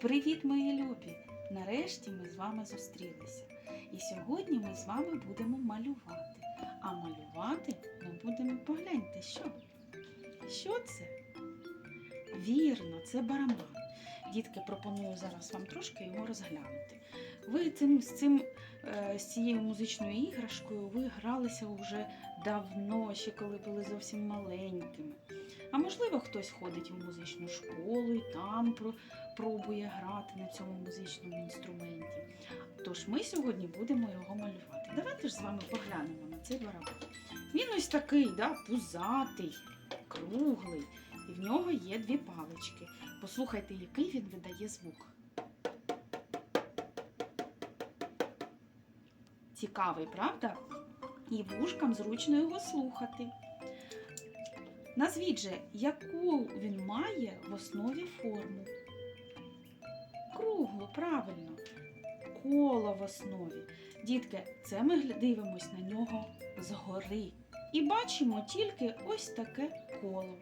Привіт, мої любі! Нарешті ми з вами зустрілися. І сьогодні ми з вами будемо малювати. А малювати ми будемо погляньте, що? Що це? Вірно, це барабан. Дітки, пропоную зараз вам трошки його розглянути. Ви цим, з, цим, е, з цією музичною іграшкою ви гралися вже давно, ще коли були зовсім маленькими. А можливо, хтось ходить в музичну школу і там пробує грати на цьому музичному інструменті. Тож ми сьогодні будемо його малювати. Давайте ж з вами поглянемо на цей барабан. Він ось такий, да, пузатий, круглий, і в нього є дві палички. Послухайте, який він видає звук. Цікавий, правда? І вушкам зручно його слухати. Назвіть же, яку він має в основі форму? Круглу, правильно. Коло в основі. Дітки, це ми дивимось на нього згори. І бачимо тільки ось таке коло.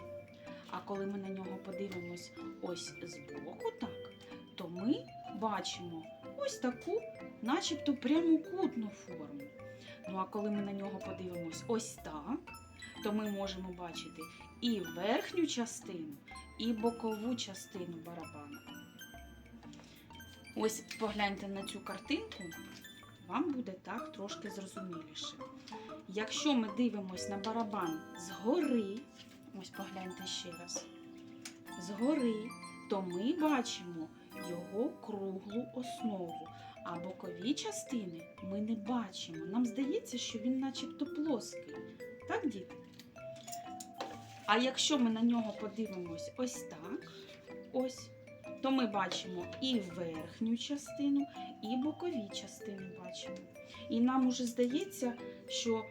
А коли ми на нього подивимось ось збоку, так, то ми бачимо ось таку, начебто прямокутну форму. Ну а коли ми на нього подивимось ось так, то ми можемо бачити і верхню частину, і бокову частину барабана. Ось погляньте на цю картинку, вам буде так трошки зрозуміліше. Якщо ми дивимось на барабан згори, ось погляньте ще раз, згори, то ми бачимо його круглу основу, а бокові частини ми не бачимо. Нам здається, що він начебто плоский. Так, діти? А якщо ми на нього подивимось ось так, ось, то ми бачимо і верхню частину, і бокові частини бачимо. І нам уже здається, що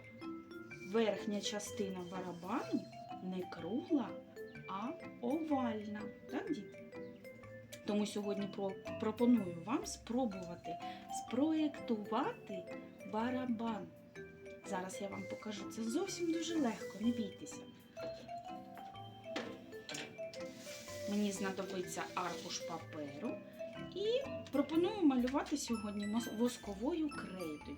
верхня частина барабану не кругла, а овальна. Так, діти? Тому сьогодні пропоную вам спробувати спроєктувати барабан. Зараз я вам покажу. Це зовсім дуже легко, не бійтеся. Мені знадобиться аркуш паперу і пропоную малювати сьогодні восковою крейдою.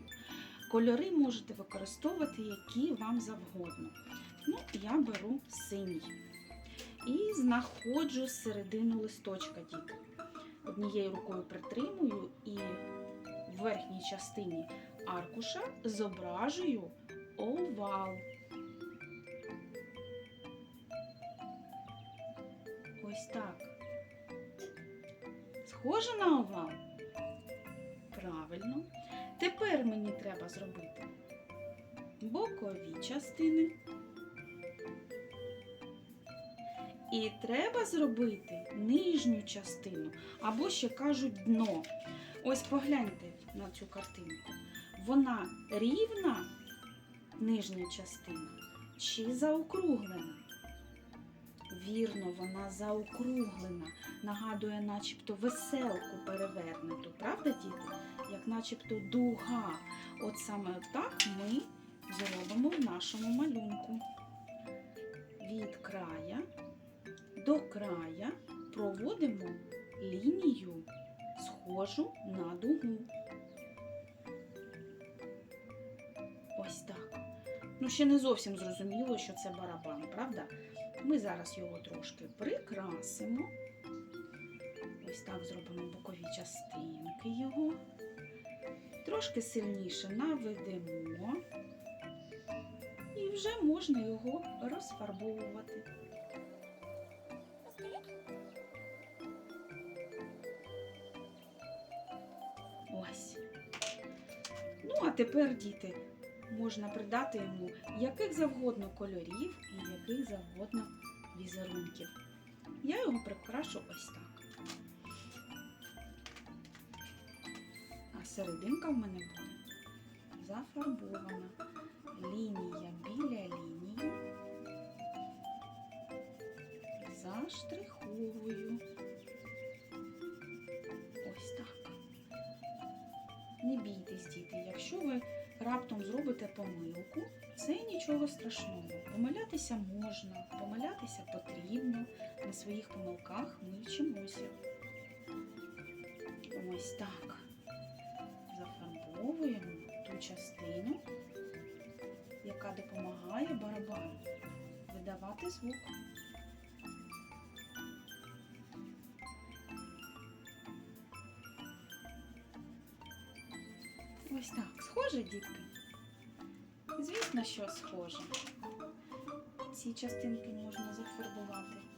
Кольори можете використовувати, які вам завгодно. Ну, я беру синій. І знаходжу середину листочка, діти. Однією рукою притримую і в верхній частині аркуша зображую овал. Ось так. Схоже на овал? Правильно. Тепер мені треба зробити бокові частини. І треба зробити нижню частину, або ще кажуть дно. Ось погляньте на цю картинку. Вона рівна нижня частина чи заокруглена? Вірно, вона заокруглена, нагадує начебто веселку перевернуту, правда, діти? Як начебто дуга. От саме так ми зробимо в нашому малюнку. Від края до края проводимо лінію, схожу на дугу. Ось так. Ну, ще не зовсім зрозуміло, що це барабан, правда? Ми зараз його трошки прикрасимо. Ось так зробимо бокові частинки його. Трошки сильніше наведемо. І вже можна його розфарбовувати. Ось. Ну, а тепер, діти, можна придати йому яких завгодно кольорів і яких завгодно візерунків. Я його прикрашу ось так. А серединка в мене буде зафарбована. Лінія біля лінії. Заштриховую. Раптом зробите помилку, це нічого страшного. Помилятися можна, помилятися потрібно. На своїх помилках ми вчимося. Ось так. Зафарбовуємо ту частину, яка допомагає барабану видавати звук. Ось так. Схоже, дітки? Звісно, що схоже. Ці частинки можна зафарбувати.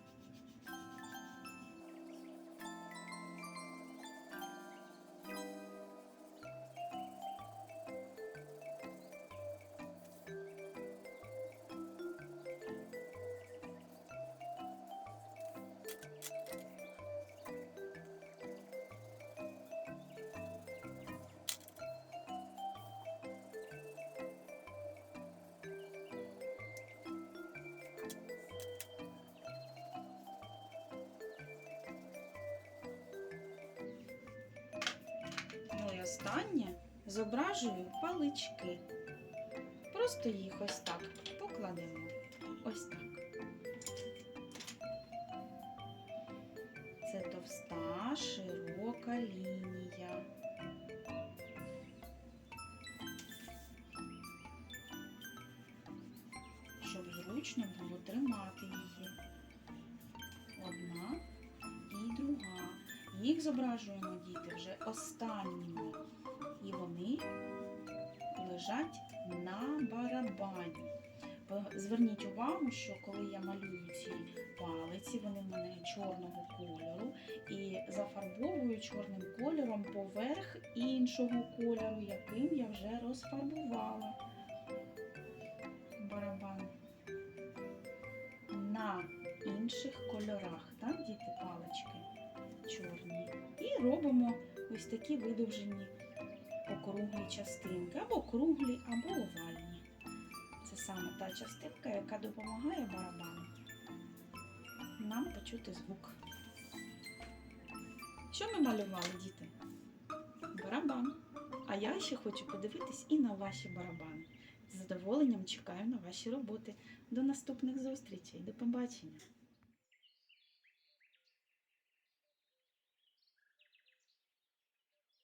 Ну зображую палички. Просто їх ось так покладемо. Ось так. Це товста, широка лінія. Щоб зручно було тримати її. Одна і друга. Їх зображуємо діти вже останніми. І вони лежать на барабані. Зверніть увагу, що коли я малюю ці палиці, вони в мене чорного кольору, і зафарбовую чорним кольором поверх іншого кольору, яким я вже розфарбувала барабан на інших кольорах, так, діти палички чорні. І робимо ось такі видовжені округлі частинки, або круглі, або овальні. Це саме та частинка, яка допомагає барабану нам почути звук. Що ми малювали, діти? Барабан. А я ще хочу подивитись і на ваші барабани. З задоволенням чекаю на ваші роботи. До наступних зустрічей. До побачення!